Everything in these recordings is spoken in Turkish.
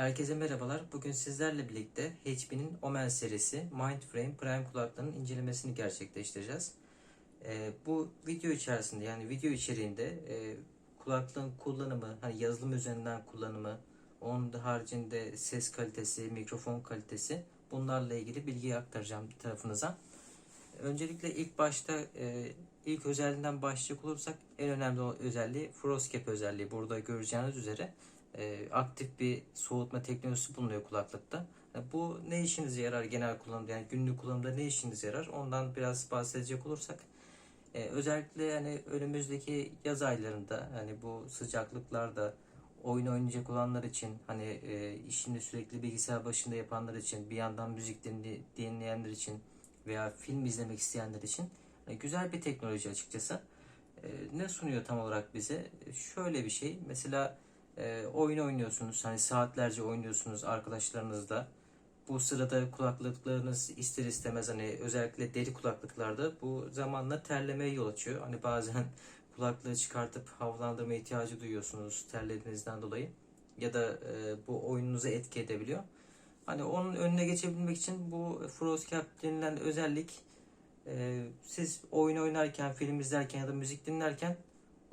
Herkese merhabalar. Bugün sizlerle birlikte HP'nin Omen serisi Mindframe Prime kulaklığının incelemesini gerçekleştireceğiz. Ee, bu video içerisinde yani video içeriğinde e, kulaklığın kullanımı, hani yazılım üzerinden kullanımı, onun haricinde ses kalitesi, mikrofon kalitesi bunlarla ilgili bilgiyi aktaracağım tarafınıza. Öncelikle ilk başta e, ilk özelliğinden başlayacak olursak en önemli özelliği Frostcap özelliği. Burada göreceğiniz üzere e, aktif bir soğutma teknolojisi bulunuyor kulaklıkta. E, bu ne işinize yarar genel kullanımda yani günlük kullanımda ne işinize yarar ondan biraz bahsedecek olursak e, özellikle yani önümüzdeki yaz aylarında hani bu sıcaklıklarda oyun oynayacak olanlar için hani e, işini sürekli bilgisayar başında yapanlar için bir yandan müzik dinleyenler için veya film izlemek isteyenler için e, güzel bir teknoloji açıkçası. E, ne sunuyor tam olarak bize? E, şöyle bir şey. Mesela e, oyun oynuyorsunuz. Hani saatlerce oynuyorsunuz arkadaşlarınızla. Bu sırada kulaklıklarınız ister istemez hani özellikle deri kulaklıklarda bu zamanla terlemeye yol açıyor. Hani bazen kulaklığı çıkartıp havalandırma ihtiyacı duyuyorsunuz terlediğinizden dolayı. Ya da e, bu oyununuza etki edebiliyor. Hani onun önüne geçebilmek için bu Frostcap denilen özellik e, siz oyun oynarken, film izlerken ya da müzik dinlerken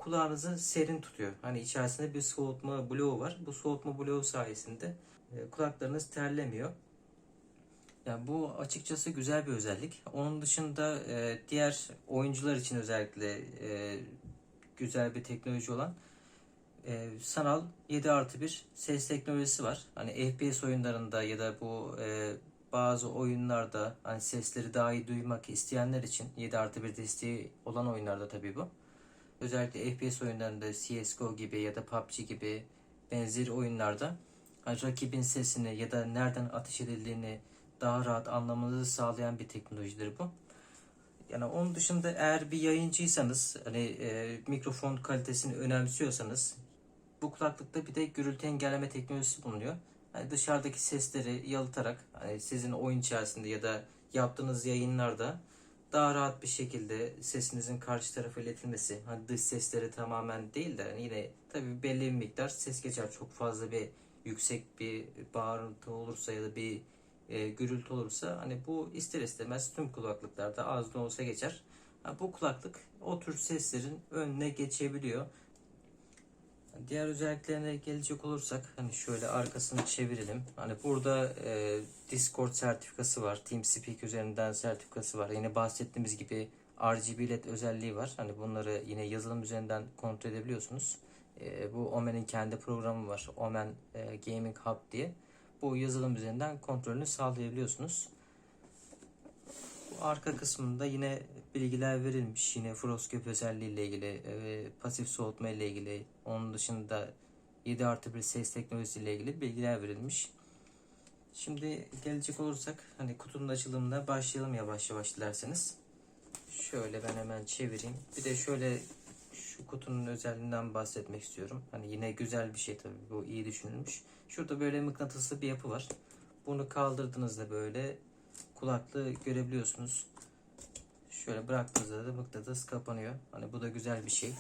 kulağınızı serin tutuyor. Hani içerisinde bir soğutma bloğu var. Bu soğutma bloğu sayesinde e, kulaklarınız terlemiyor. Yani bu açıkçası güzel bir özellik. Onun dışında e, diğer oyuncular için özellikle e, güzel bir teknoloji olan sanal 7 artı 1 ses teknolojisi var. Hani FPS oyunlarında ya da bu bazı oyunlarda hani sesleri daha iyi duymak isteyenler için 7 artı 1 desteği olan oyunlarda tabii bu. Özellikle FPS oyunlarında CSGO gibi ya da PUBG gibi benzeri oyunlarda hani rakibin sesini ya da nereden ateş edildiğini daha rahat anlamanızı sağlayan bir teknolojidir bu. Yani onun dışında eğer bir yayıncıysanız hani e, mikrofon kalitesini önemsiyorsanız bu kulaklıkta bir de gürültü engelleme teknolojisi bulunuyor. Hani dışarıdaki sesleri yalıtarak hani sizin oyun içerisinde ya da yaptığınız yayınlarda daha rahat bir şekilde sesinizin karşı tarafa iletilmesi. Hani dış sesleri tamamen değil de hani yine tabii belli bir miktar ses geçer. Çok fazla bir yüksek bir bağırıntı olursa ya da bir e, gürültü olursa hani bu ister istemez tüm kulaklıklarda az da olsa geçer. Ha, bu kulaklık o tür seslerin önüne geçebiliyor. Diğer özelliklerine gelecek olursak hani şöyle arkasını çevirelim. Hani burada e, Discord sertifikası var. TeamSpeak üzerinden sertifikası var. Yine bahsettiğimiz gibi RGB LED özelliği var. Hani bunları yine yazılım üzerinden kontrol edebiliyorsunuz. E, bu Omen'in kendi programı var. Omen e, Gaming Hub diye. Bu yazılım üzerinden kontrolünü sağlayabiliyorsunuz. Arka kısmında yine bilgiler verilmiş. Yine Frostcap özelliği ile ilgili ve pasif soğutma ile ilgili. Onun dışında 7 artı 1 ses teknolojisi ile ilgili bilgiler verilmiş. Şimdi gelecek olursak hani kutunun açılımına başlayalım yavaş yavaş dilerseniz. Şöyle ben hemen çevireyim. Bir de şöyle şu kutunun özelliğinden bahsetmek istiyorum. Hani yine güzel bir şey tabii bu iyi düşünülmüş. Şurada böyle mıknatıslı bir yapı var. Bunu kaldırdığınızda böyle kulaklığı görebiliyorsunuz. Şöyle bıraktığınızda da mıknatıs kapanıyor. Hani bu da güzel bir şey.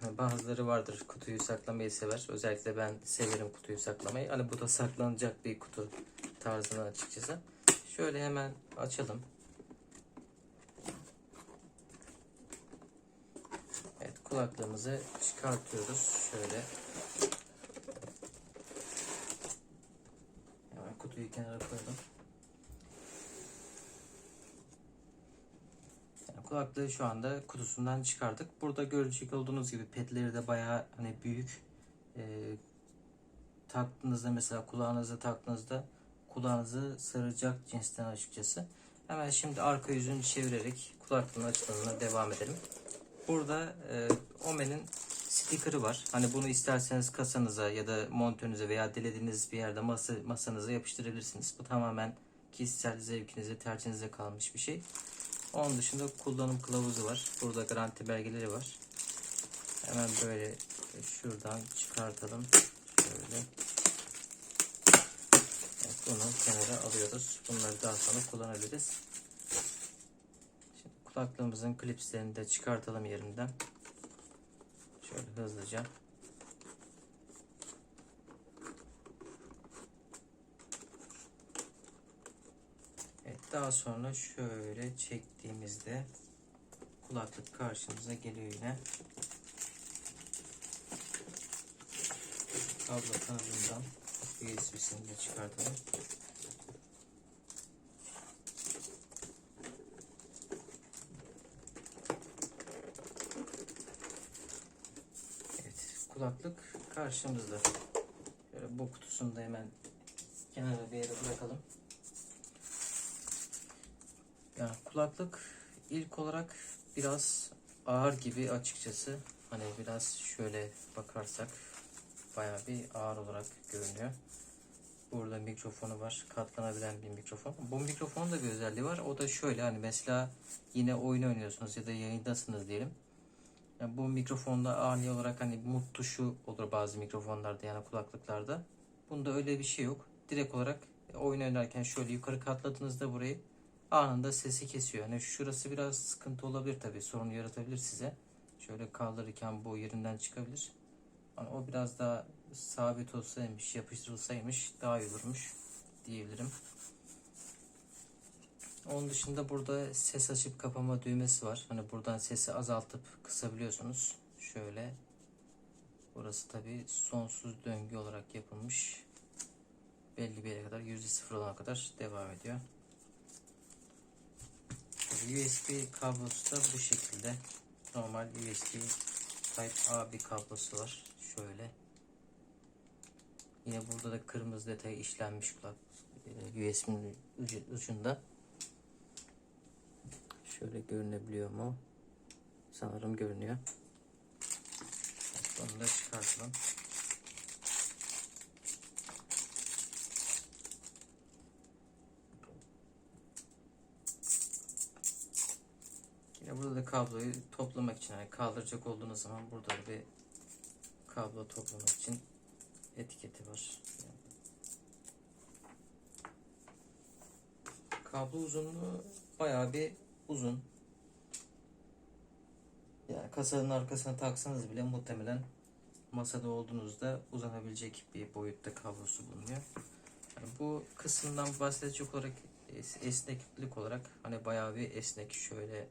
Hani bazıları vardır kutuyu saklamayı sever. Özellikle ben severim kutuyu saklamayı. Hani bu da saklanacak bir kutu tarzına açıkçası. Şöyle hemen açalım. Evet kulaklığımızı çıkartıyoruz. Şöyle. Hemen kutuyu kenara koyalım. Yani kulaklığı şu anda kutusundan çıkardık. Burada görecek olduğunuz gibi petleri de bayağı hani büyük. Ee, taktığınızda mesela kulağınıza taktığınızda kulağınızı saracak cinsten açıkçası. Hemen şimdi arka yüzünü çevirerek kulaklığın açılımına devam edelim. Burada e, Omen'in sticker'ı var. Hani bunu isterseniz kasanıza ya da montörünüze veya dilediğiniz bir yerde masa, masanıza yapıştırabilirsiniz. Bu tamamen kişisel zevkinize, tercihinize kalmış bir şey. Onun dışında kullanım kılavuzu var. Burada garanti belgeleri var. Hemen böyle şuradan çıkartalım. Şöyle. Evet, bunu kenara alıyoruz. Bunları daha sonra kullanabiliriz. Şimdi kulaklığımızın klipslerini de çıkartalım yerinden. Şöyle hızlıca. Evet daha sonra şöyle çektiğimizde kulaklık karşımıza geliyor yine. Kablo kanalından USB'sini de çıkartalım. Kulaklık karşımızda. Şöyle bu kutusunu da hemen kenara bir yere bırakalım. Yani kulaklık ilk olarak biraz ağır gibi açıkçası. Hani biraz şöyle bakarsak bayağı bir ağır olarak görünüyor. Burada mikrofonu var. Katlanabilen bir mikrofon. Bu mikrofonun da bir özelliği var. O da şöyle hani mesela yine oyun oynuyorsunuz ya da yayındasınız diyelim. Yani bu mikrofonda ani olarak hani mut tuşu olur bazı mikrofonlarda yani kulaklıklarda. Bunda öyle bir şey yok. Direkt olarak oyun oynarken şöyle yukarı katladığınızda burayı anında sesi kesiyor. Yani şurası biraz sıkıntı olabilir tabii. Sorun yaratabilir size. Şöyle kaldırırken bu yerinden çıkabilir. Yani o biraz daha sabit olsaymış, yapıştırılsaymış daha iyi olurmuş diyebilirim. Onun dışında burada ses açıp kapama düğmesi var. Hani buradan sesi azaltıp kısabiliyorsunuz. Şöyle. Burası tabi sonsuz döngü olarak yapılmış. Belli bir yere kadar %0 olana kadar devam ediyor. USB kablosu da bu şekilde. Normal USB Type A bir kablosu var. Şöyle. Yine burada da kırmızı detay işlenmiş kulak USB'nin ucunda. Şöyle görünebiliyor mu? Sanırım görünüyor. Bunu da çıkartalım. Yine burada da kabloyu toplamak için yani kaldıracak olduğunuz zaman burada da bir kablo toplamak için etiketi var. Kablo uzunluğu bayağı bir uzun. Yani kasanın arkasına taksanız bile muhtemelen masada olduğunuzda uzanabilecek bir boyutta kablosu bulunuyor. Yani bu kısımdan bahsedecek olarak esneklik olarak hani bayağı bir esnek şöyle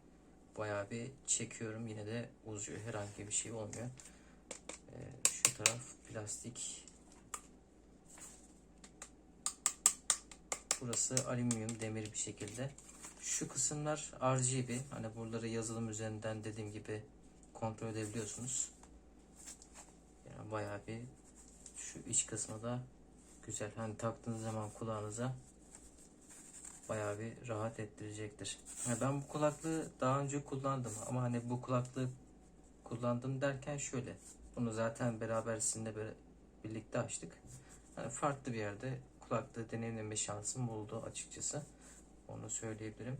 bayağı bir çekiyorum yine de uzuyor herhangi bir şey olmuyor. Ee, şu taraf plastik. Burası alüminyum demir bir şekilde. Şu kısımlar RGB. Hani buraları yazılım üzerinden dediğim gibi kontrol edebiliyorsunuz. Yani bayağı bir şu iç kısmı da güzel. Hani taktığınız zaman kulağınıza bayağı bir rahat ettirecektir. Yani ben bu kulaklığı daha önce kullandım ama hani bu kulaklığı kullandım derken şöyle. Bunu zaten beraber sizinle birlikte açtık. Hani farklı bir yerde kulaklığı deneyimleme şansım oldu açıkçası. Onu söyleyebilirim.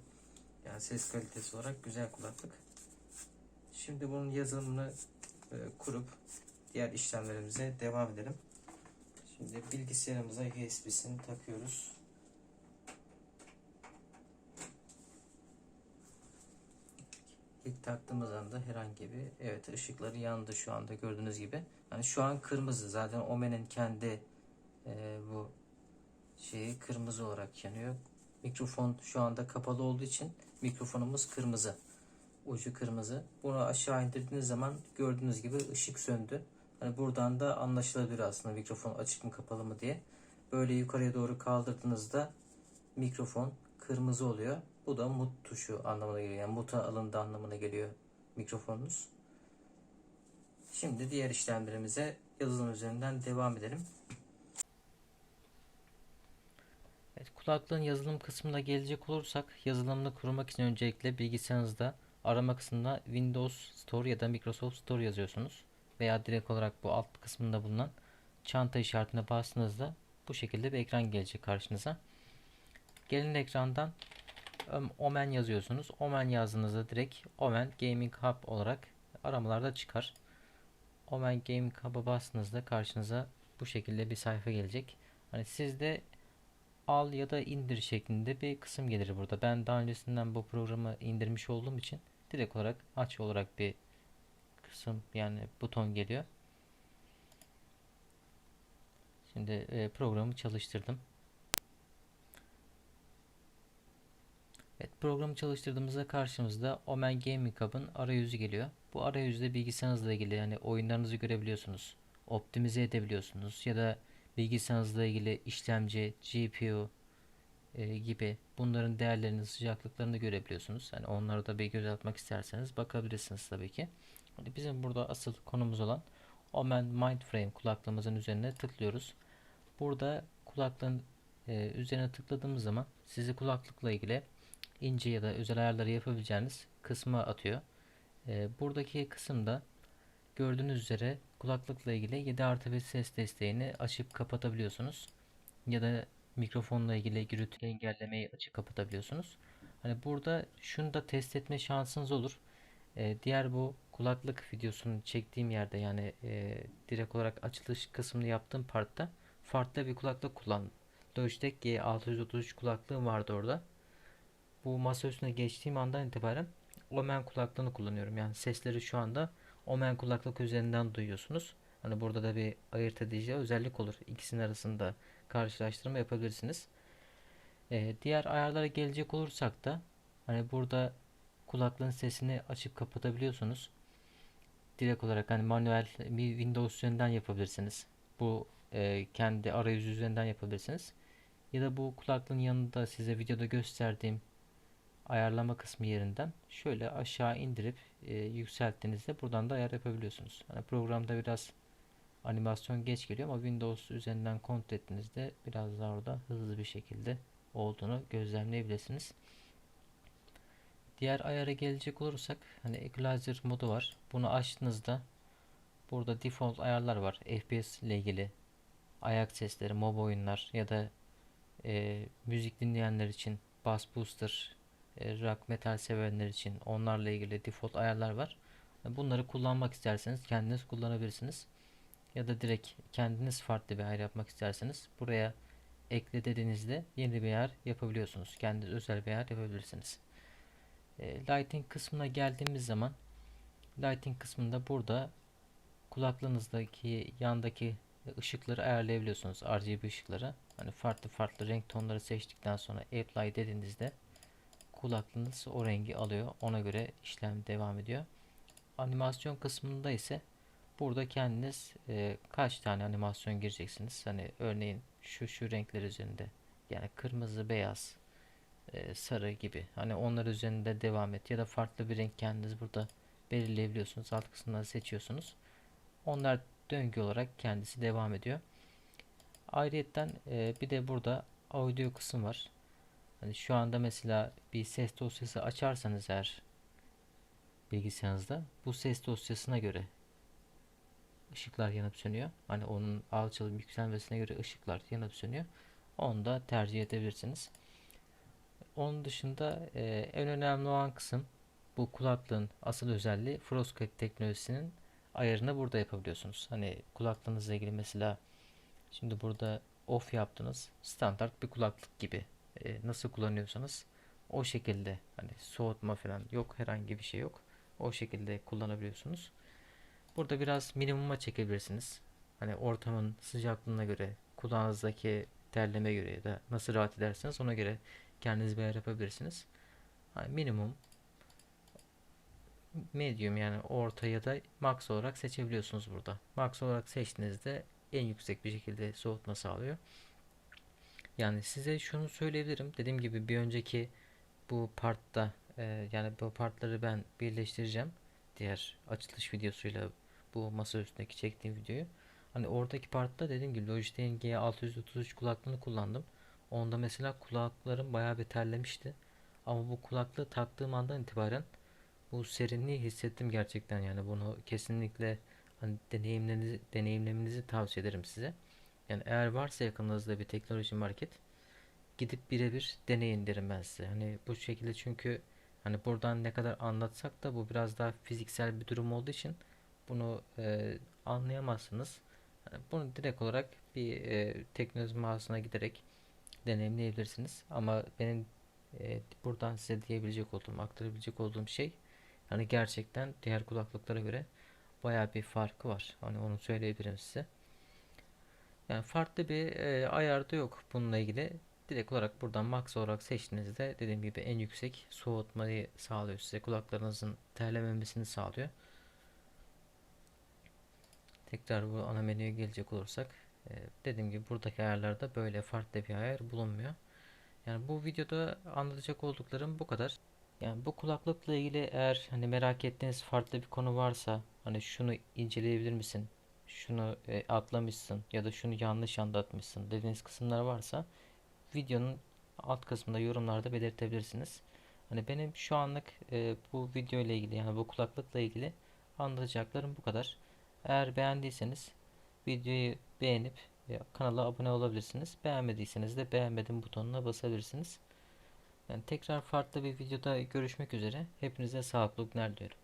Yani ses kalitesi olarak güzel kulaklık. Şimdi bunun yazılımını e, kurup diğer işlemlerimize devam edelim. Şimdi bilgisayarımıza USB'sini takıyoruz. İlk taktığımız anda herhangi bir evet ışıkları yandı şu anda gördüğünüz gibi. Yani şu an kırmızı zaten Omen'in kendi e, bu şeyi kırmızı olarak yanıyor. Mikrofon şu anda kapalı olduğu için mikrofonumuz kırmızı. Ucu kırmızı. Bunu aşağı indirdiğiniz zaman gördüğünüz gibi ışık söndü. Hani buradan da anlaşılabilir aslında mikrofon açık mı kapalı mı diye. Böyle yukarıya doğru kaldırdığınızda mikrofon kırmızı oluyor. Bu da mut tuşu anlamına geliyor. Yani muta alındı anlamına geliyor mikrofonunuz. Şimdi diğer işlemlerimize yazılım üzerinden devam edelim. Evet, kulaklığın yazılım kısmına gelecek olursak yazılımını kurmak için öncelikle bilgisayarınızda arama kısmında Windows Store ya da Microsoft Store yazıyorsunuz. Veya direkt olarak bu alt kısmında bulunan çanta işaretine bastığınızda bu şekilde bir ekran gelecek karşınıza. Gelin ekrandan Omen yazıyorsunuz. Omen yazdığınızda direkt Omen Gaming Hub olarak aramalarda çıkar. Omen Gaming Hub'a bastığınızda karşınıza bu şekilde bir sayfa gelecek. Hani sizde al ya da indir şeklinde bir kısım gelir burada. Ben daha öncesinden bu programı indirmiş olduğum için direkt olarak aç olarak bir kısım yani buton geliyor. Şimdi e, programı çalıştırdım. Evet, programı çalıştırdığımızda karşımızda Omen Gaming Hub'ın arayüzü geliyor. Bu arayüzde bilgisayarınızla ilgili yani oyunlarınızı görebiliyorsunuz. Optimize edebiliyorsunuz ya da bilgisayarınızla ilgili işlemci, GPU e, gibi bunların değerlerini, sıcaklıklarını görebiliyorsunuz. Yani onları da bir göz atmak isterseniz bakabilirsiniz tabii ki. Hani bizim burada asıl konumuz olan Omen Mindframe kulaklığımızın üzerine tıklıyoruz. Burada kulaklığın e, üzerine tıkladığımız zaman sizi kulaklıkla ilgili ince ya da özel ayarları yapabileceğiniz kısma atıyor. E, buradaki kısımda gördüğünüz üzere kulaklıkla ilgili 7 artı 1 ses desteğini açıp kapatabiliyorsunuz. Ya da mikrofonla ilgili gürültü engellemeyi açıp kapatabiliyorsunuz. Hani burada şunu da test etme şansınız olur. E, diğer bu kulaklık videosunu çektiğim yerde yani e, direkt olarak açılış kısmını yaptığım partta farklı bir kulaklık kullandım. Logitech G633 kulaklığım vardı orada. Bu masa üstüne geçtiğim andan itibaren Omen kulaklığını kullanıyorum. Yani sesleri şu anda Omen kulaklık üzerinden duyuyorsunuz. Hani burada da bir ayırt edici özellik olur. İkisinin arasında karşılaştırma yapabilirsiniz. Ee, diğer ayarlara gelecek olursak da hani burada kulaklığın sesini açıp kapatabiliyorsunuz. Direkt olarak hani manuel bir Windows üzerinden yapabilirsiniz. Bu e, kendi arayüzü üzerinden yapabilirsiniz. Ya da bu kulaklığın yanında size videoda gösterdiğim ayarlama kısmı yerinden şöyle aşağı indirip e, yükselttiğinizde buradan da ayar yapabiliyorsunuz. Hani programda biraz animasyon geç geliyor ama Windows üzerinden kontrol ettiğinizde biraz daha orada hızlı bir şekilde olduğunu gözlemleyebilirsiniz. Diğer ayara gelecek olursak hani equalizer modu var. Bunu açtığınızda burada default ayarlar var. FPS ile ilgili ayak sesleri, mob oyunlar ya da e, müzik dinleyenler için bass booster, rock metal sevenler için onlarla ilgili default ayarlar var. Bunları kullanmak isterseniz kendiniz kullanabilirsiniz. Ya da direkt kendiniz farklı bir ayar yapmak isterseniz buraya ekle dediğinizde yeni bir ayar yapabiliyorsunuz. Kendiniz özel bir ayar yapabilirsiniz. E, lighting kısmına geldiğimiz zaman lighting kısmında burada kulaklığınızdaki yandaki ışıkları ayarlayabiliyorsunuz. RGB ışıkları. Hani farklı farklı renk tonları seçtikten sonra apply dediğinizde kulaklığınız o rengi alıyor. Ona göre işlem devam ediyor. Animasyon kısmında ise burada kendiniz e, kaç tane animasyon gireceksiniz. Hani örneğin şu şu renkler üzerinde yani kırmızı, beyaz, e, sarı gibi. Hani onlar üzerinde devam et ya da farklı bir renk kendiniz burada belirleyebiliyorsunuz. Alt kısımdan seçiyorsunuz. Onlar döngü olarak kendisi devam ediyor. Ayrıyeten e, bir de burada audio kısım var. Hani şu anda mesela bir ses dosyası açarsanız eğer bilgisayarınızda bu ses dosyasına göre ışıklar yanıp sönüyor. Hani onun alçalı yükselmesine göre ışıklar yanıp sönüyor. Onu da tercih edebilirsiniz. Onun dışında e, en önemli olan kısım bu kulaklığın asıl özelliği Frostcrack teknolojisinin ayarını burada yapabiliyorsunuz. Hani kulaklığınızla ilgili mesela şimdi burada off yaptınız. Standart bir kulaklık gibi. E, nasıl kullanıyorsanız o şekilde hani soğutma falan yok herhangi bir şey yok. O şekilde kullanabiliyorsunuz. Burada biraz minimuma çekebilirsiniz. Hani ortamın sıcaklığına göre, kulağınızdaki terleme göre ya da nasıl rahat ederseniz ona göre kendiniz bir ayar yapabilirsiniz. Hani minimum medium yani orta ya da max olarak seçebiliyorsunuz burada. Max olarak seçtiğinizde en yüksek bir şekilde soğutma sağlıyor. Yani size şunu söyleyebilirim. Dediğim gibi bir önceki bu partta e, yani bu partları ben birleştireceğim. Diğer açılış videosuyla bu masa üstündeki çektiğim videoyu. Hani oradaki partta dediğim gibi Logitech'in G633 kulaklığını kullandım. Onda mesela kulaklarım bayağı bir terlemişti. Ama bu kulaklığı taktığım andan itibaren bu serinliği hissettim gerçekten yani bunu kesinlikle hani deneyimlerinizi, deneyimlemenizi tavsiye ederim size. Yani eğer varsa yakınınızda bir teknoloji market gidip birebir deneyin derim ben size. Hani bu şekilde çünkü hani buradan ne kadar anlatsak da bu biraz daha fiziksel bir durum olduğu için bunu e, anlayamazsınız. Yani bunu direkt olarak bir e, teknoloji mağazasına giderek deneyimleyebilirsiniz. Ama benim e, buradan size diyebilecek olduğum, aktarabilecek olduğum şey hani gerçekten diğer kulaklıklara göre baya bir farkı var. Hani onu söyleyebilirim size. Yani farklı bir e, ayarda yok bununla ilgili. direkt olarak buradan max olarak seçtiğinizde dediğim gibi en yüksek soğutmayı sağlıyor size. Kulaklarınızın terlememesini sağlıyor. Tekrar bu ana menüye gelecek olursak e, dediğim gibi buradaki ayarlarda böyle farklı bir ayar bulunmuyor. Yani bu videoda anlatacak olduklarım bu kadar. Yani bu kulaklıkla ilgili eğer hani merak ettiğiniz farklı bir konu varsa hani şunu inceleyebilir misin? Şunu e, atlamışsın ya da şunu yanlış anlatmışsın dediğiniz kısımlar varsa videonun alt kısmında yorumlarda belirtebilirsiniz. Hani benim şu anlık e, bu video ile ilgili yani bu kulaklıkla ilgili anlatacaklarım bu kadar. Eğer beğendiyseniz videoyu beğenip e, kanala abone olabilirsiniz. Beğenmediyseniz de beğenmedim butonuna basabilirsiniz. Yani tekrar farklı bir videoda görüşmek üzere. Hepinize sağlıklı günler diliyorum.